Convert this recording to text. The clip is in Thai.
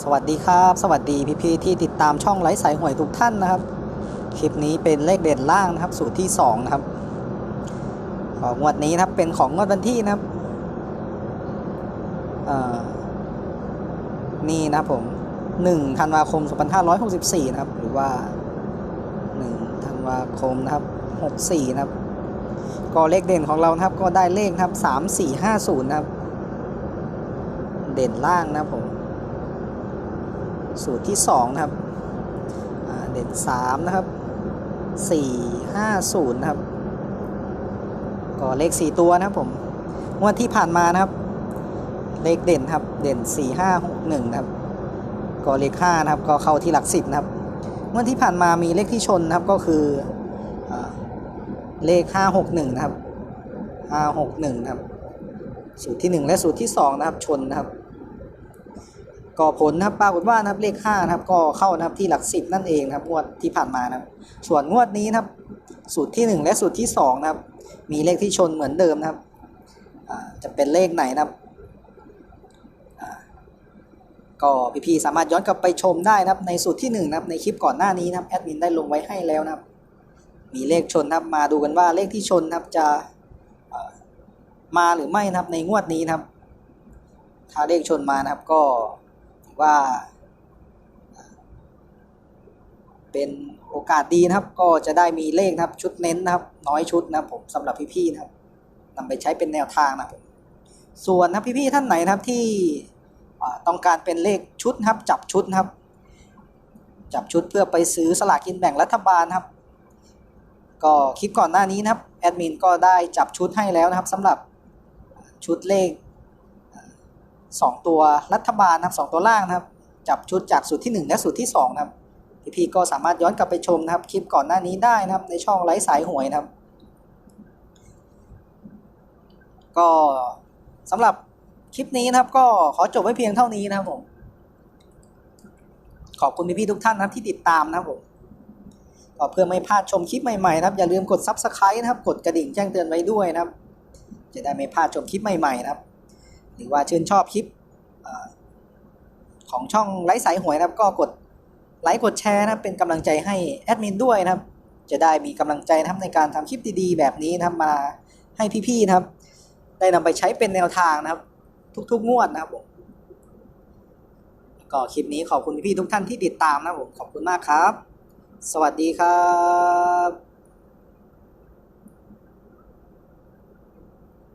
สวัสดีครับ สวัสดีพี่ๆที่ติดตามช่องไลฟ์สายหวยทุกท่านนะครับ คลิปนี้เป็นเลขเด่นล่างนะครับ สูตรที่ 2 นะครับ ของงวดนี้นะครับเป็นของงวดวันที่นะครับนี่นะครับผม1ธันวาคม 2564 นะครับ หรือว่า1ธันวาคมนะครับ 64 นะครับ ก็เลขเด่นของเรานะครับก็ได้เลขนะครับ 3450 นะครับ เด่นล่างนะครับผม สูตรที่2นะครับเด่น3นะครับ4 5 0นะครับก็เลข 4 ตัวนะครับผมงวดที่ผ่านมานะครับ เลขเด่นครับเด่น 4 5 6 1นะครับก็เลข5นะครับก็เข้าที่หลัก 10นะครับงวดที่ผ่านมามีเลขที่ชนนะครับก็คืออเลข 5 6 1 นะครับ 5 6 1 นะครับ สูตรที่ 1 และสูตรที่ 2 นะครับ ชนนะครับ ก็ผลนะครับปรากฏว่านะครับเลข5นะครับก็เข้านะครับที่หลัก 10 นั่นเองนะครับงวดที่ผ่านมานะครับส่วนงวดนี้นะครับสูตรที่ 1 และสูตรที่2นะครับมีเลขที่ชนเหมือนเดิมนะครับจะเป็นเลขไหนนะครับก็พี่ๆสามารถย้อนกลับไปชมได้นะครับในสูตรที่1นะครับในคลิปก่อนหน้านี้นะครับแอดมินได้ลงไว้ให้แล้วนะครับมีเลขชนนะครับมาดูกันว่าเลขที่ชนนะครับจะมาหรือไม่นะครับในงวดนี้นะครับถ้าเลขชนมานะครับก็ ว่าเป็นโอกาสดีนะครับ ก็จะได้มีเลขนะครับ ชุดเน้นนะครับ น้อยชุดนะครับผมสำหรับพี่ๆนะครับนำไปใช้เป็นแนวทางนะครับผมส่วนนะพี่ๆท่านไหนนะครับที่ต้องการเป็นเลขชุดนะครับ จับชุดนะครับ จับชุดเพื่อไปซื้อสลากกินแบ่งรัฐบาลนะครับ ก็คลิปก่อนหน้านี้นะครับแอดมินก็ได้จับชุดให้แล้วนะครับสำหรับชุดเลข สองตัวรัฐบาลนะครับสองตัวล่างนะครับ จับชุดจากสูตรที่ 1 และสูตรที่2นะครับพี่ๆก็สามารถย้อนกลับไปชมนะครับ คลิปก่อนหน้านี้ได้นะครับ ในช่องไลฟ์สายหวยนะครับ ก็สำหรับคลิปนี้นะครับ ก็ขอจบไว้เพียงเท่านี้นะครับผมขอบคุณพี่ๆทุกท่านนะครับที่ติดตามนะครับผมก็เพื่อไม่พลาดชมคลิปใหม่ๆนะครับ อย่าลืมกด Subscribe นะครับ กดกระดิ่งแจ้งเตือนไว้ด้วยนะครับ จะได้ไม่พลาดชมคลิปใหม่ๆนะครับ รือว่าชื่นชอบคลิปอของช่องไลฟ์สายหวยนะครับก็กดไลค์กดแชร์นะเป็นกำลังใจให้แอดมินด้วยนะครับ จะได้มีกำลังใจนะครับในการทำคลิปดีๆ แบบนี้นะครับมาให้พี่ๆนะครับ ได้นำไปใช้เป็นแนวทางนะครับ ทุกๆงวดนะครับผมก็คลิปนี้ขอบคุณพี่ๆทุกท่านที่ติดตามนะครับผมขอบคุณมากครับ สวัสดีครับ